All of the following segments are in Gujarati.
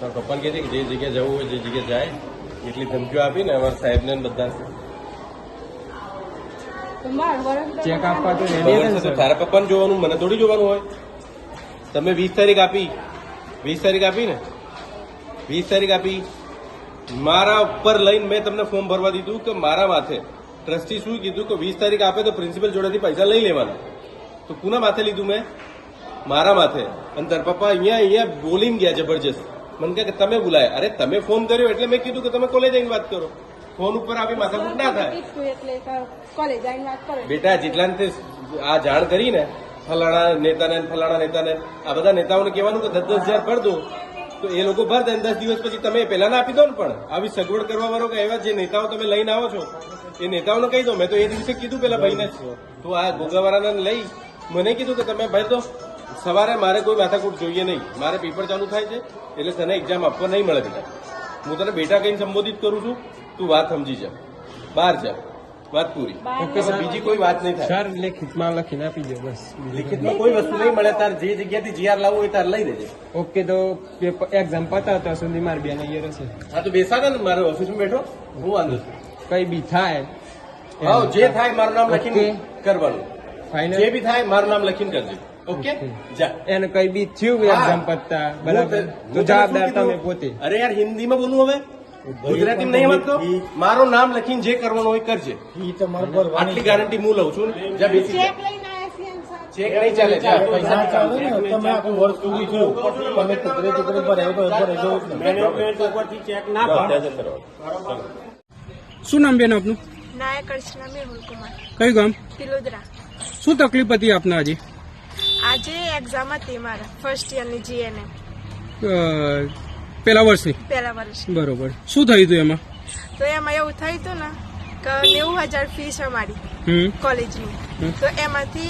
મારા પપ્પાને કહે છે કે જે જગ્યાએ જવું હોય જે જગ્યાએ જાય એટલી ધમકીઓ આપીને અમારા સાહેબને બધા ચેક આપવા તો તારા પપ્પાને જોવાનું મને થોડી જોવાનું હોય. તમે વીસ તારીખ આપી વીસ તારીખ આપી ને વીસ તારીખ આપી મારા ઉપર લઈને મેં તમને ફોર્મ ભરવા દીધું કે મારા માથે. ટ્રસ્ટી શું કીધું કે વીસ તારીખ આપે તો પ્રિન્સિપલ જોડેથી પૈસા લઈ લેવાના. તો કુના માથે લીધું મેં? મારા માથે. અને તારા પપ્પા અહીંયા અહીંયા બોલીને ગયા જબરજસ્ત. મને કહે કે તમે બોલાય. અરે તમે ફોન કર્યો એટલે મેં કીધું કે તમે કોલેજ આવીને વાત કરો. ફોન ઉપર આવી માથાકૂટ ના થાય. બેટા જેટલા આ જાણ કરીને ફલાણા નેતાને ફલાણા નેતાને આ બધા નેતાઓને કહેવાનું કે દસ દસ હજાર ભર દો. તો એ લોકો ભર દે દસ દિવસ પછી તમે પહેલા ના આપી દો ને પણ. આવી સગવડ કરવા વાળો કે એવા જે નેતાઓ તમે લઈને આવો છો એ નેતાઓને કહી દો. મેં તો એ દિવસે કીધું પેલા ભાઈને જ. તો આ ગોગાવાળાને લઈ મને કીધું કે તમે ભાઈ તો સવારે મારે કોઈ માથાકૂટ જોઈએ નહીં. મારે પેપર ચાલુ થાય છે એટલે તને એક્ઝામ આપવા નહીં મળે બેટા. હું તને બેટા કહીને સંબોધિત કરું છું તું વાત સમજી જા. બહાર જા. વાત પૂરી. ઓકે બીજી કોઈ વાત નહીં થાય. સર લેખિતમાં લખીને આપી દો બસ. લેખિતમાં કોઈ વસ્તુ નહીં મળે તાર જે જગ્યાથી જીઆર લાવવું હોય તાર લઈ દેજે. ઓકે તો એક્ઝામ પતા હતા સુધી મારી બેન અહીંયા રહેશે હા તો બેસાડે ને મારે ઓફિસમાં બેઠો. હું વાંધો છું. કઈ બી થાય હા જે થાય મારું નામ લખીને કરવાનું. ફાઇનલ જે બી થાય મારું નામ લખીને કરજે. ઓકે. જા. એને કઈ બી થયું એક્ઝામ પતતા બરાબર? તો જવાબદાર તમે પોતે. અરે યાર હિન્દીમાં બોલું હવે? ગુજરાતીમાં નહીં વાંચતો મારું નામ લખીને જે કરવાનું હોય કરજે. આટલી ગેરંટી હું લઉં છું. જા બેસી જા. ચેક નહીં ચાલે પૈસા તમે આખું વર્ષ સુધી તમે ને. શું નામ બેન આપનું? નાયક મેહુલ કુમાર. કયું ગામ? પિલોદરા. શું તકલીફ હતી આપને હજી આજે? એક્ઝામ હતી મારા ફર્સ્ટ યરની જીએનએ અ, પેલા વર્ષની? પહેલા વર્ષ બરોબર. શું થયું હતું એમાં? તો એમાં એવું થયું હતું ને કે નેવું હજાર ફી છે મારી કોલેજની. તો એમાંથી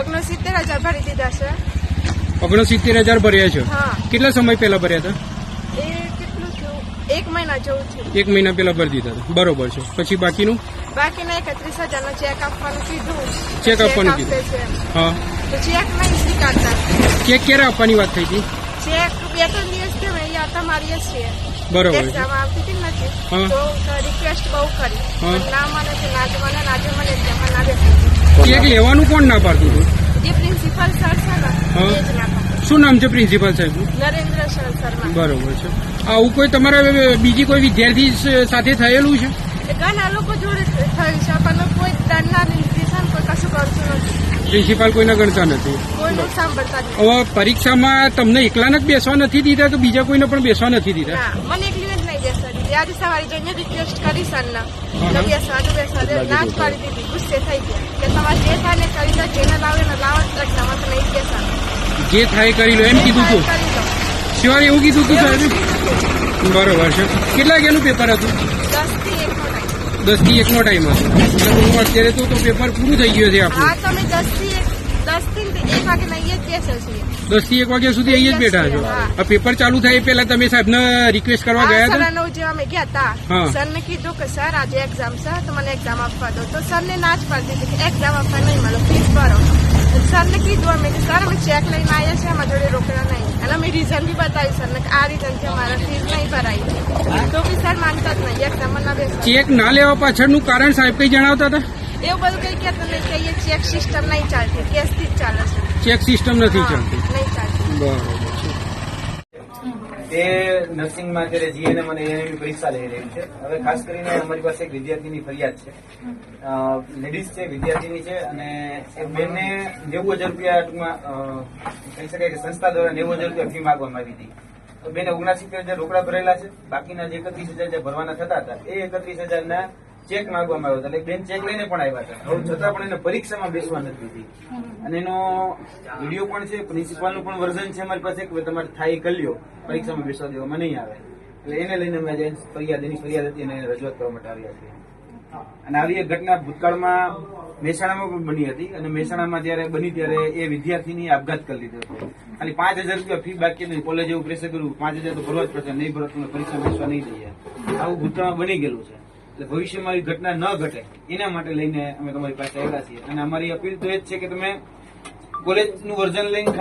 ઓગણસિત્તેર હજાર ભરી દીધા છે. ઓગણસિત્તેર હજાર ભર્યા છે? હા. કેટલા સમય પહેલા ભર્યા હતા? એ કેટલું થયું? એક મહિના જેવું થયું. એક મહિના પહેલા ભરી દીધા હતા. બરોબર છે. પછી બાકીનું? બાકીના એકત્રીસ હજારનો ચેક આપવાનું કીધું. ચેક આપવાનું આપે કીધું. છે. હા. તો ચેક નહીં સ્વીકારતા. ચેક ક્યારે આપવાની વાત થઈ હતી? ચેક બે ત્રણ દિવસ થયો અહીંયા હતા મારીએ છીએ બરોબર આવતી હતી નથી તો રિક્વેસ્ટ બહુ કરી. ના મને છે ના જ મને ના જ મને ના બેસી ચેક લેવાનું કોણ ના પાડતું હતું? જે પ્રિન્સિપલ સર છે ને એ જ ના શું નામ છે પ્રિન્સિપાલ સાહેબ નરેન્દ્ર શર્મા. બરોબર છે. આવું કોઈ તમારા બીજી કોઈ વિદ્યાર્થી સાથે થયેલું છે? ઘણા લોકો જોડે થયું છે પણ કોઈ દંડના નિર્દેશન કોઈ કશું કરતું નથી. પ્રિન્સિપાલ કોઈને ગણતા નથી હવે પરીક્ષામાં તમને એકલાને જ બેસવા નથી દીધા તો બીજા કોઈને પણ બેસવા નથી દીધા? મને એકલી જ નહીં બેસવા દીધી આજે સવારે જઈને રિક્વેસ્ટ કરી સરને બેસવા તો બેસવા દે ના જ પાડી દીધી. ગુસ્સે થઈ ગયા. કે તમારે જે થાય ને કરી દો જેને લાવે ને લાવો જ એક્ઝામમાં તો નહીં બેસવાનું. જે થાય કરી લો. એમ કીધું તું. શિવાય એવું કીધું તું સાહેબ. બરોબર છે. કેટલા વાગ્યાનું પેપર હતું? દસથી દસથી એકનો ટાઈમ હતો એટલે હું અત્યારે તો પેપર પૂરું થઈ ગયું છે હા તમે દસથી એક દસથી એક વાગે લઈએ બેસે છીએ. દસથી એક વાગ્યા સુધી અહીંયા જ બેઠા છો? આ પેપર ચાલુ થાય એ પહેલા તમે સાહેબને રિક્વેસ્ટ કરવા ગયા હતા? નવ જેવા અમે ગયા હતા. સર ને કીધું કે સર આજે એક્ઝામ છે તો મને એક્ઝામ આપવા દો. તો સર ને ના જ પાડી દીધી કે એક્ઝામ આપવા નહીં મળો ફીસ ભરો. સર ને કીધું અમે કે સર અમે ચેક લઈને આવ્યા છે અમારા જોડે રોકડા નહીં. અને અમે રીઝન બી બતાવી સર ને કે આ રીઝન છે અમારા ફીસ નહીં ભરાઈ તો બી સર માનતા જ નહીં એક્ઝામ ના ચેક ના લેવા પાછળનું કારણ સાહેબ કઈ જણાવતા હતા? એવું બધું કઈ કહેતા નહીં કે ચેક સિસ્ટમ નહીં ચાલતી કેસથી જ ચાલે છે. ચેક સિસ્ટમ નથી ચાલતી. તે નર્સિંગમાં અત્યારે જીએનએમ અને એએનએમ પરીક્ષા લઈ રહી છે. હવે ખાસ કરીને અમારી પાસે એક વિદ્યાર્થીની ફરિયાદ છે. લેડીઝ છે, વિદ્યાર્થીની છે અને એ બેને નેવું હજાર રૂપિયા ટૂંકમાં કહી શકાય કે સંસ્થા દ્વારા નેવું હજાર રૂપિયા ફી માંગવામાં આવી હતી. તો બેને ઓગણસિત્તેર હજાર રોકડા ભરેલા છે. બાકીના જે એકત્રીસ હજાર જે ભરવાના થતા હતા, એ એકત્રીસ હજારના ચેક માંગવામાં આવ્યો એટલે બેન ચેક લઈને પણ આવ્યા હતા. હવે છતાં પણ એને પરીક્ષામાં બેસવા નથી દીધી. અને એનો વીડિયો પણ છે પ્રિન્સિપાલનું પણ વર્ઝન છે અમારી પાસે કે તમારે થાય કલ્યો પરીક્ષામાં બેસવા દેવામાં નહીં આવે. એટલે એને લઈને અમે આજે ફરિયાદ એની ફરિયાદ હતી અને એને રજૂઆત કરવા માટે આવ્યા છીએ. અને આવી એક ઘટના ભૂતકાળમાં મહેસાણામાં પણ બની હતી. અને મહેસાણામાં જ્યારે બની ત્યારે એ વિદ્યાર્થીની આપઘાત કરી લીધો હતો. ખાલી પાંચ હજાર રૂપિયા ફી બાકી હતી. કોલેજ એવું પ્રેશર કર્યું. પાંચ હજાર તો ભરવા જ પડશે. નહીં ભરો તો તમે પરીક્ષા બેસવા નહીં જઈએ આવું ભૂતકાળમાં બની ગયેલું છે. એટલે ભવિષ્યમાં આવી ઘટના ન ઘટે, એના માટે લઈને અમે તમારી પાસે આવ્યા છીએ. અને અમારી અપીલ તો એ જ છે કે તમે કોલેજનું વર્ઝન લઈને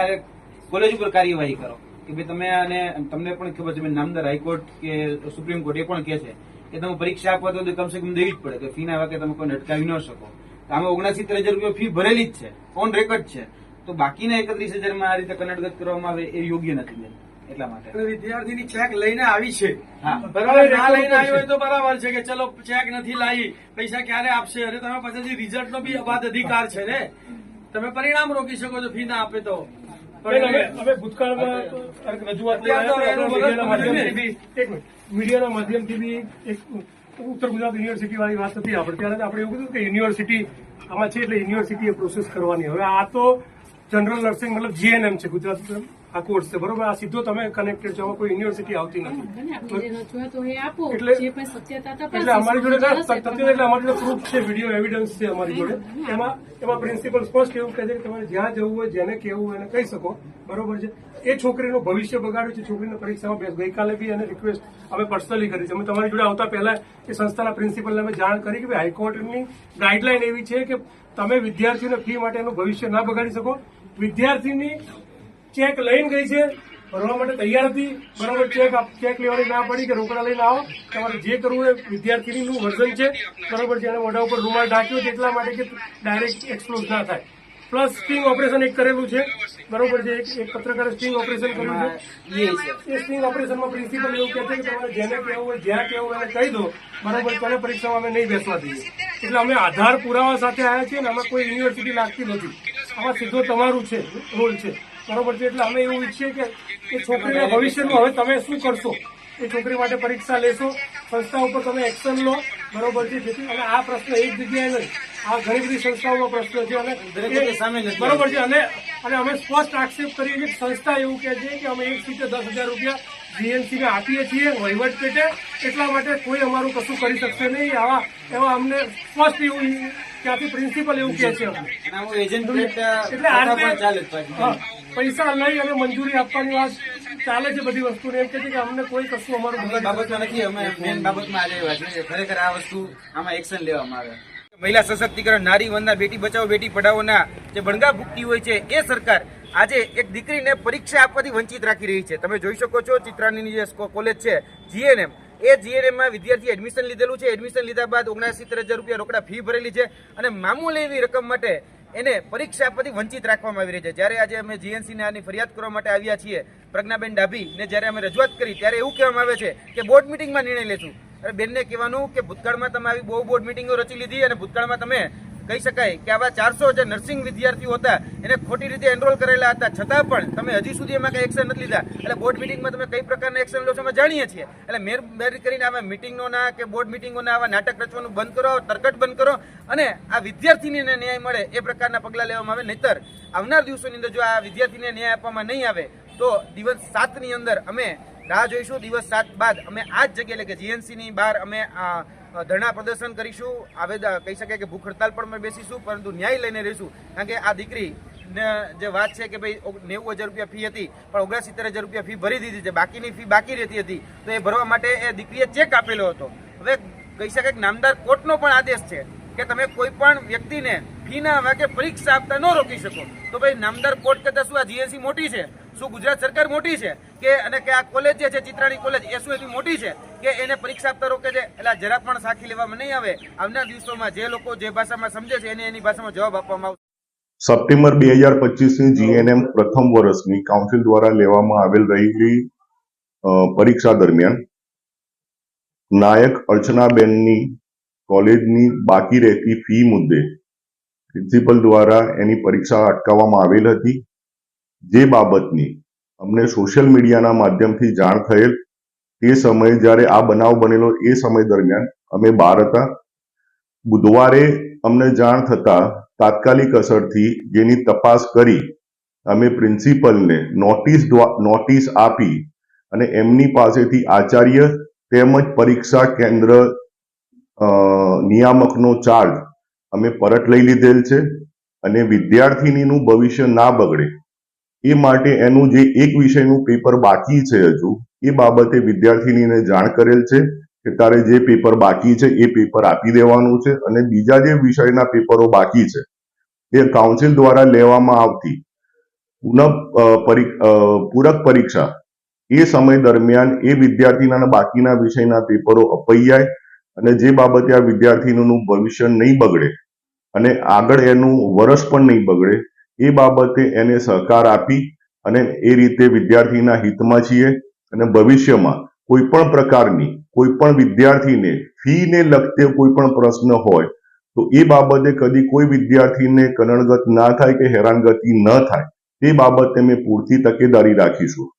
કોલેજ ઉપર કાર્યવાહી કરો. કે ભાઈ તમે આને, તમને પણ ખબર છે નામદાર હાઈકોર્ટ કે સુપ્રીમ કોર્ટ એ પણ કહે છે કે તમે પરીક્ષા આપવા તો કમસે કમ દેવી જ પડે. કે ફી ના વાકે તમે કોઈને અટકાવી ન શકો. આમાં ઓગણસિત્તેર હજાર રૂપિયા ફી ભરેલી જ છે. ઓન રેકોર્ડ છે. તો બાકીના એકત્રીસ હજારમાં આ રીતે કન્નડગત કરવામાં આવે એ યોગ્ય નથી બેન. એટલા માટે. વિદ્યાર્થીની ચેક લઈને આવી છે. બરાબર ના લઈને આવી હોય તો બરાબર છે કે ચલો ચેક નથી લાવી પૈસા ક્યારે આપશે? અરે તમે પાસેથી રિઝલ્ટ નો બી અબાધ અધિકાર છે ને. તમે પરિણામ રોકી શકો છો ફી ના આપે તો. ભૂતકાળમાં રજૂઆત. મીડિયાના માધ્યમથી બી એક મીડિયાના માધ્યમથી બી એક ઉત્તર ગુજરાત યુનિવર્સિટી વાળી વાત હતી આપણે. ત્યારે આપણે એવું કીધું કે યુનિવર્સિટી આમાં છે એટલે યુનિવર્સિટીએ પ્રોસેસ કરવાની. હવે આ તો જનરલ નર્સિંગ મતલબ જીએનએમ છે ગુજરાત આ કોર્સ છે. બરોબર? આ સીધો તમે કનેક્ટેડ છો. કોઈ યુનિવર્સિટી આવતી નથી. એટલે- અમારી જોડે એટલે અમારી જોડે પ્રૂફ છે વીડિયો એવિડન્સ છે અમારી જોડે. એમાં એમાં પ્રિન્સિપલ સ્પષ્ટ એવું કહે છે કે તમારે જ્યાં જવું હોય જેને કહેવું હોય એને કહી શકો. બરોબર છે? એ છોકરીનું ભવિષ્ય બગાડ્યું છે. છોકરીને પરીક્ષામાં બેસ ગઈકાલે બી એને રિક્વેસ્ટ અમે પર્સનલી કરી છે. અમે તમારી જોડે આવતા પહેલા એ સંસ્થાના પ્રિન્સિપલને અમે જાણ કરી કે હાઈકોર્ટની ગાઈડલાઈન એવી છે કે તમે વિદ્યાર્થીઓને ફી માટેનું ભવિષ્ય ના બગાડી શકો. વિદ્યાર્થીની ચેક લઈને ગઈ છે. ભરવા માટે તૈયાર હતી. બરાબર ચેક ચેક લેવાની ના પડી કે રોકડા લઈને આવો. તમારે જે કરવું એ વિદ્યાર્થીનીનું વર્ઝન છે. બરાબર છે. એને મોઢા ઉપર રૂમાલ ઢાંક્યો એટલા માટે કે ડાયરેક્ટ એક્સપ્લોઝ ના થાય. પ્લસ સ્ટિંગ ઓપરેશન એક કરેલું છે. બરોબર છે. એક પત્રકારે સ્ટિંગ ઓપરેશન કર્યું છે. એ સ્ટિંગ ઓપરેશનમાં પ્રિન્સિપલ એવું કહે છે કે તમારે જેને કહેવું હોય, જ્યાં કહેવું હોય કહી દો. બરાબર તને પરીક્ષામાં અમે નહીં બેસવા દઈએ. એટલે અમે આધાર પુરાવા સાથે આવ્યા છીએ અને અમે કોઈ યુનિવર્સિટી લાગતી નથી. આમાં સીધો તમારું છે. રોલ છે. બરોબર છે? એટલે અમે એવું ઈચ્છીએ કે એ છોકરીના ભવિષ્યમાં હવે તમે શું કરશો? એ છોકરી માટે પરીક્ષા લેશો સંસ્થા ઉપર તમે એક્શન લો બરોબર છે? જેથી અને આ પ્રશ્ન એક જગ્યાએ નહીં આ ઘણી બધી સંસ્થાઓનો પ્રશ્ન છે અને બરોબર છે? અને અને અમે સ્પષ્ટ આક્ષેપ કરીએ છીએ સંસ્થા એવું કહે છે કે અમે એક સીટે દસ હજાર રૂપિયા જીએનસી ને આપીએ છીએ વહીવટ પેટે એટલા માટે કોઈ અમારું કશું કરી શકશે નહીં. આવા એવા અમને સ્પષ્ટ એવું ત્યાંથી પ્રિન્સિપલ એવું કહે છે. એટલે આ પૈસા લઈ અને મંજૂરી આપવાની વાત ચાલે છે બધી વસ્તુને. એમ કે છે કે અમને કોઈ કશું અમારું બાબતમાં નથી. અમે મેન બાબતમાં આજે છે ખરેખર આ વસ્તુ આમાં એક્શન લેવામાં આવે. મહિલા સશક્તિકરણ નારી વંદના બેટી બચાવો બેટી પઢાઓના જે બણગા ભૂકતી હોય છે એ સરકાર આજે એક દીકરીને પરીક્ષા આપવાથી વંચિત રાખી રહી છે. તમે જોઈ શકો છો ચિત્રાની જે કોલેજ છે જીએનએમ એ જીએનએમમાં વિદ્યાર્થી એડમિશન લીધેલું છે. એડમિશન લીધા બાદ ઓગણસિત્તેર હજાર રૂપિયા રોકડા ફી ભરેલી છે અને મામૂલી એવી રકમ માટે એને પરીક્ષા પરથી વંચિત રાખવામાં આવી રહી છે. જ્યારે આજે અમે જીએનસીને આની ફરિયાદ કરવા માટે આવ્યા છીએ, પ્રજ્ઞાબેન ડાભીને જ્યારે અમે રજૂઆત કરી, ત્યારે એવું કહેવામાં આવે છે કે બોર્ડ મિટિંગમાં નિર્ણય લેશું. અરે બેનને કહેવાનું કે ભૂતકાળમાં તમે આવી બહુ બોર્ડ મિટિંગો રચી લીધી અને ભૂતકાળમાં તમે કહી શકાય કે આવા ચારસો જે નર્સિંગ વિદ્યાર્થીઓ હતા, એને ખોટી રીતે એનરોલ કરેલા હતા. છતાં પણ તમે હજી સુધી એમાં કંઈ એક્શન નથી લીધા. એટલે બોર્ડ મિટિંગમાં તમે કઈ પ્રકારના એક્શન લો છો અમે જાણીએ છીએ. એટલે મહેરબાની કરીને આવા મિટિંગોના કે બોર્ડ મિટિંગોના આવા નાટક રચવાનું બંધ કરો, તરકટ બંધ કરો. અને આ વિદ્યાર્થીને ન્યાય મળે એ પ્રકારના પગલાં લેવામાં આવે. નહીતર આવનાર દિવસોની અંદર જો આ વિદ્યાર્થીને ન્યાય આપવામાં નહીં આવે, તો દિવસ સાતની અંદર અમે રાહ જોઈશું. દિવસ સાત બાદ અમે આ જ જગ્યાએ એટલે કે જીએનસીની બહાર અમે ધરણા પ્રદર્શન કરીશું. આવેદન કહી શકાય કે ભૂખ હડતાલ પણ બેસીશું, પરંતુ ન્યાય લઈને રહીશું. કારણ કે આ દીકરી જે વાત છે કે ભાઈ નેવું હજાર રૂપિયા ફી હતી, પણ ઓગણસિત્તેર હજાર રૂપિયા ફી ભરી દીધી છે. બાકીની ફી બાકી રહેતી હતી. તો એ ભરવા માટે એ દીકરીએ ચેક આપેલો હતો. હવે કહી શકાય કે નામદાર કોર્ટનો પણ આદેશ છે કે તમે કોઈ પણ વ્યક્તિને ફીના વાગે પરીક્ષા આપતા ન રોકી શકો. તો ભાઈ નામદાર કોર્ટ કરતાં શું આ જીએસસી મોટી છે? શું ગુજરાત સરકાર મોટી છે? કે અને કે આ કોલેજ જે છે, ચિત્રાણી કોલેજ, એ શું એટલી મોટી છે? કે એને પરીક્ષા આપતા રોકે છે. એટલે જરા પણ સાખી લેવામાં નહીં આવે. આવનાર દિવસોમાં જે લોકો જે ભાષામાં સમજે છે એને એની ભાષામાં જવાબ આપવામાં આવશે. સપ્ટેમ્બર બે હજાર પચીસની જીએનએમ પ્રથમ વર્ષની કાઉન્સિલ દ્વારા લેવામાં આવેલ રહેલી પરીક્ષા દરમિયાન નાયક અર્ચનાબેનની કોલેજની બાકી રહેતી ફી મુદ્દે પ્રિન્સિપલ દ્વારા એની પરીક્ષા અટકાવવામાં આવેલ હતી. જે બાબતની અમને સોશિયલ મીડિયાના માધ્યમથી જાણ થયેલ તે સમયે જ્યારે આ બનાવ બનેલો એ સમય દરમિયાન અમે બહાર હતા. બુધવારે અમને જાણ થતા તાત્કાલિક અસરથી જેની તપાસ કરી અમે પ્રિન્સિપલને નોટિસ નોટિસ આપી અને એમની પાસેથી આચાર્ય તેમજ પરીક્ષા કેન્દ્ર નિયામકનો ચાર્જ અમે પરત લઈ લીધેલ છે અને વિદ્યાર્થીનીનું ભવિષ્ય ના બગડે. એ માટે એનું જે એક વિષયનું પેપર બાકી છે હજુ, એ બાબતે વિદ્યાર્થીનીને જાણ કરેલ છે કે તારે જે પેપર બાકી છે એ પેપર આપી દેવાનું છે અને બીજા જે વિષયના પેપરો બાકી છે, એ કાઉન્સિલ દ્વારા લેવામાં આવતી પુનઃ પરી- પૂરક પરીક્ષા, એ સમય દરમિયાન એ વિદ્યાર્થીના બાકીના વિષયના પેપરો અપાઈ જાય અને જે બાબતે આ વિદ્યાર્થીનું ભવિષ્ય નહીં બગડે અને આગળ એનું વર્ષ પણ નહીં બગડે એ બાબતે એને સહકાર આપી અને એ રીતે વિદ્યાર્થીના હિતમાં છીએ અને ભવિષ્યમાં કોઈ પણ પ્રકારની, કોઈ પણ વિદ્યાર્થીને ફીને લગતે કોઈ પણ પ્રશ્ન હોય, તો એ બાબતે કદી કોઈ વિદ્યાર્થીને કનડગત ના થાય કે હેરાનગતિ ન થાય, તે બાબતે અમે પૂરતી તકેદારી રાખીશું